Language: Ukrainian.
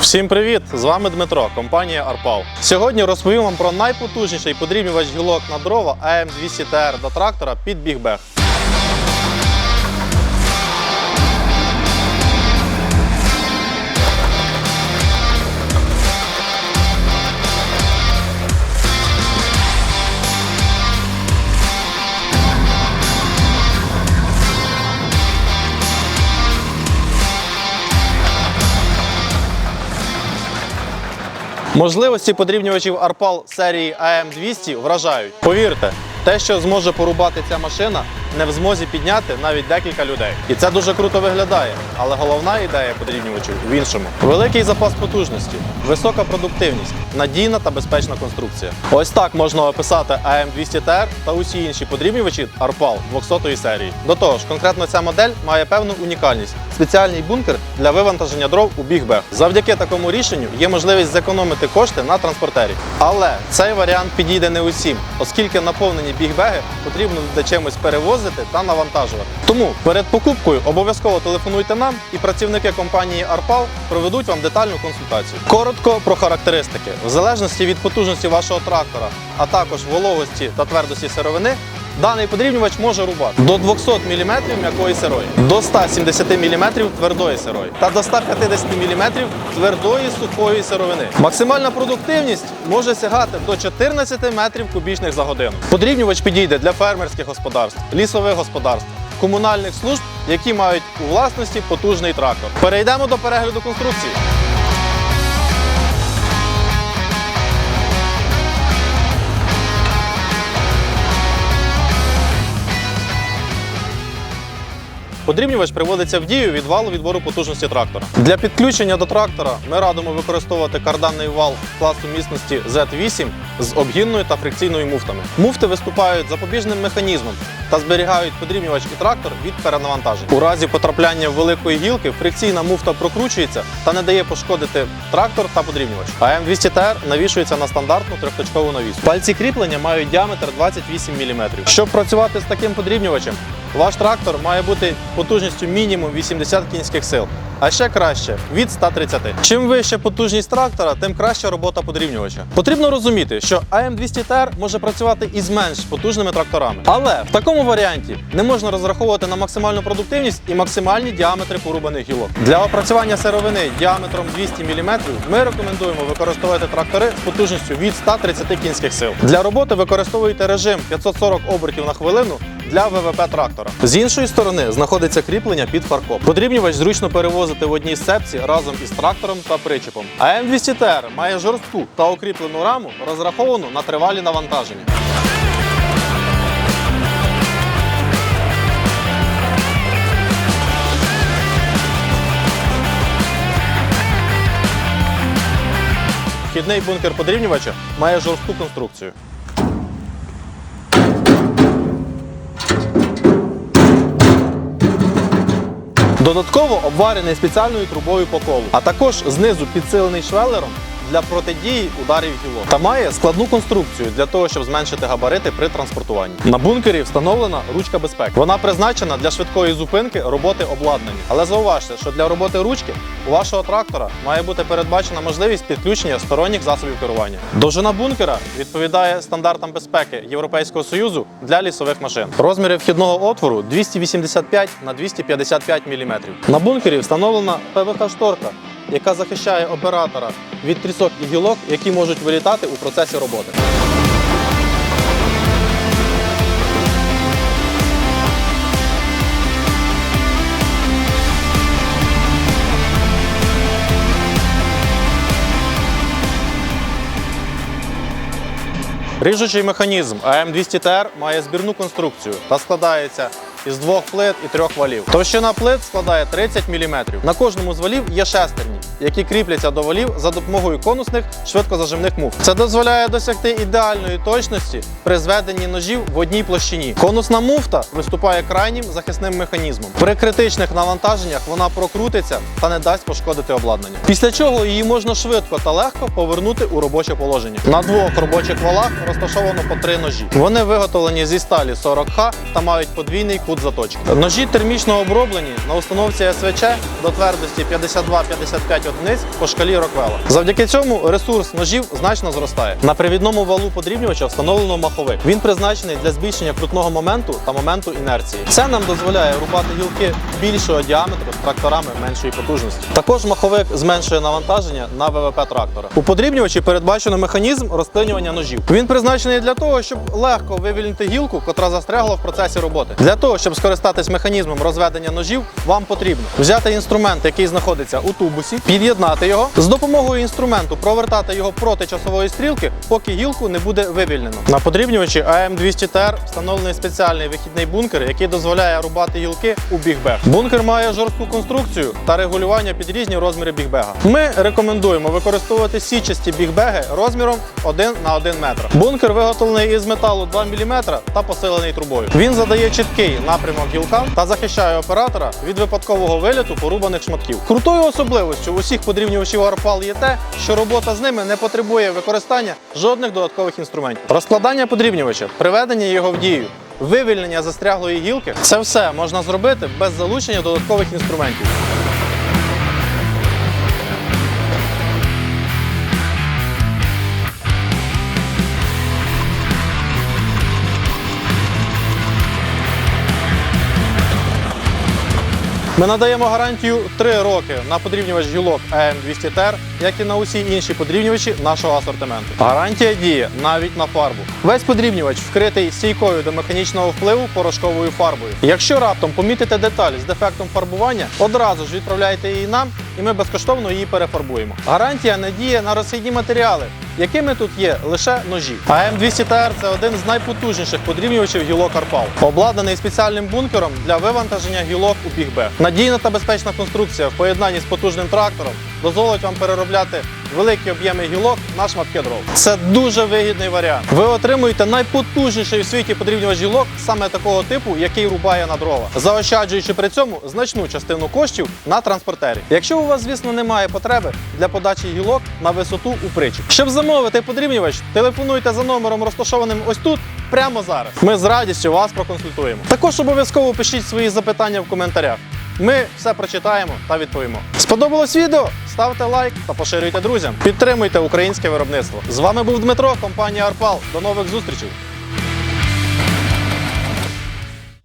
Всім привіт! З вами Дмитро, компанія Арпал. Сьогодні розповім вам про найпотужніший подрібнювач гілок на дрова ам 200 tr до трактора під бігбег. Можливості подрібнювачів Арпал серії АМ200 вражають. Повірте, те, що зможе порубати ця машина, не в змозі підняти навіть декілька людей. І це дуже круто виглядає. Але головна ідея подрібнювачів в іншому: великий запас потужності, висока продуктивність, надійна та безпечна конструкція. Ось так можна описати АМ200ТР та усі інші подрібнювачі Арпал 200-ї серії. До того ж, конкретно ця модель має певну унікальність спеціальний бункер для вивантаження дров у бігбег. Завдяки такому рішенню є можливість зекономити кошти на транспортері. Але цей варіант підійде не усім, оскільки наповнені бігбеги потрібно буде чимось перевозити та навантажувати. Тому перед покупкою обов'язково телефонуйте нам, і працівники компанії Арпал проведуть вам детальну консультацію. Коротко про характеристики. В залежності від потужності вашого трактора, а також вологості та твердості сировини. Даний подрібнювач може рубати до 200 мм м'якої сирої, до 170 мм твердої сирої та до 150 мм твердої сухої сировини. Максимальна продуктивність може сягати до 14 метрів кубічних за годину. Подрібнювач підійде для фермерських господарств, лісових господарств, комунальних служб, які мають у власності потужний трактор. Перейдемо до перегляду конструкції. Подрібнювач приводиться в дію від валу відбору потужності трактора. Для підключення до трактора ми радимо використовувати карданний вал класу міцності Z8 з обгінною та фрикційною муфтами. Муфти виступають запобіжним механізмом та зберігають подрібнювач і трактор від перенавантажень. У разі потрапляння великої гілки фрикційна муфта прокручується та не дає пошкодити трактор та подрібнювач. АМ200ТР навішується на стандартну трьохточкову навіску. Пальці кріплення мають діаметр 28 мм. Щоб працювати з таким подрібнювачем, ваш трактор має бути потужністю мінімум 80 кінських сил, а ще краще від 130. Чим вища потужність трактора, тим краща робота подрібнювача. Потрібно розуміти, що АМ200ТР може працювати і з менш потужними тракторами. Але в такому варіанті не можна розраховувати на максимальну продуктивність і максимальні діаметри порубаних гілок. Для опрацювання сировини діаметром 200 мм ми рекомендуємо використовувати трактори з потужністю від 130 кінських сил. Для роботи використовуйте режим 540 обертів на хвилину для ВВП трактора. З іншої сторони знаходиться кріплення під фаркоп. Подрібнювач зручно перевозити в одній сцепці разом із трактором та причепом. АМ200ТР має жорстку та укріплену раму, розраховану на тривалі навантаження. Вхідний бункер подрібнювача має жорстку конструкцію. Додатково обварений спеціальною трубою по колу, а також знизу підсилений швелером для протидії ударів гілок. Та має складну конструкцію для того, щоб зменшити габарити при транспортуванні. На бункері встановлена ручка безпеки. Вона призначена для швидкої зупинки роботи обладнання. Але зауважте, що для роботи ручки у вашого трактора має бути передбачена можливість підключення сторонніх засобів керування. Довжина бункера відповідає стандартам безпеки Європейського союзу для лісових машин. Розміри вхідного отвору 285 на 255 мм. На бункері встановлена ПВХ-шторка, яка захищає оператора від трісок і гілок, які можуть вилітати у процесі роботи. Ріжучий механізм АМ200ТР має збірну конструкцію та складається із двох плит і трьох валів. Товщина плит складає 30 мм. На кожному з валів є шестерні, які кріпляться до валів за допомогою конусних швидкозажимних муфт. Це дозволяє досягти ідеальної точності при зведенні ножів в одній площині. Конусна муфта виступає крайнім захисним механізмом. При критичних навантаженнях вона прокрутиться та не дасть пошкодити обладнання. Після чого її можна швидко та легко повернути у робоче положення. На двох робочих валах розташовано по три ножі. Вони виготовлені зі сталі 40Х та мають подвійний кут заточки. Ножі термічно оброблені на установці СВЧ до твердості 52-55 одиниць по шкалі Роквелла. Завдяки цьому ресурс ножів значно зростає. На привідному валу подрібнювача встановлено маховик. Він призначений для збільшення крутного моменту та моменту інерції. Це нам дозволяє рубати гілки більшого діаметру з тракторами меншої потужності. Також маховик зменшує навантаження на ВВП трактора. У подрібнювачі передбачено механізм розклинювання ножів. Він призначений для того, щоб легко вивільнити гілку, котра застрягла в процесі роботи. Для того, щоб скористатись механізмом розведення ножів, вам потрібно взяти інструмент, який знаходиться у тубусі, під'єднати його, з допомогою інструменту провертати його проти часової стрілки, поки гілку не буде вивільнено. На подрібнювачі АМ200ТР встановлений спеціальний вихідний бункер, який дозволяє рубати гілки у бігбег. Бункер має жорстку конструкцію та регулювання під різні розміри бігбега. Ми рекомендуємо використовувати січасті бігбеги розміром 1 на 1 метр. Бункер виготовлений із металу 2 мм та посилений трубою. Він задає чіткий напрямок гілкам та захищає оператора від випадкового виліту порубаних шматків. Крутою особливостю усіх подрівнювачів Арпал є те, що робота з ними не потребує використання жодних додаткових інструментів. Розкладання подрібнювача, приведення його в дію. Вивільнення застряглої гілки це все можна зробити без залучення додаткових інструментів. Ми надаємо гарантію 3 роки на подрібнювач гілок АМ200ТР, як і на усі інші подрібнювачі нашого асортименту. Гарантія діє навіть на фарбу. Весь подрібнювач вкритий стійкою до механічного впливу порошковою фарбою. Якщо раптом помітите деталь з дефектом фарбування, одразу ж відправляйте її нам, і ми безкоштовно її перефарбуємо. Гарантія не діє на розхідні матеріали, якими тут є лише ножі. АМ200ТР це один з найпотужніших подрібнювачів гілок Арпал, обладнаний спеціальним бункером для вивантаження гілок у бігбе. Надійна та безпечна конструкція в поєднанні з потужним трактором дозволить вам переробляти великі об'єми гілок на шматки дров. Це дуже вигідний варіант. Ви отримуєте найпотужніший у світі подрібнювач гілок саме такого типу, який рубає на дрова, заощаджуючи при цьому значну частину коштів на транспортері. Якщо у вас, звісно, немає потреби для подачі гілок на висоту у причіп. Щоб замовити подрібнювач, телефонуйте за номером, розташованим ось тут. Прямо зараз ми з радістю вас проконсультуємо. Також обов'язково пишіть свої запитання в коментарях. Ми все прочитаємо та відповімо. Сподобалось відео? Ставте лайк та поширюйте друзям. Підтримуйте українське виробництво. З вами був Дмитро, компанія Арпал. До нових зустрічей!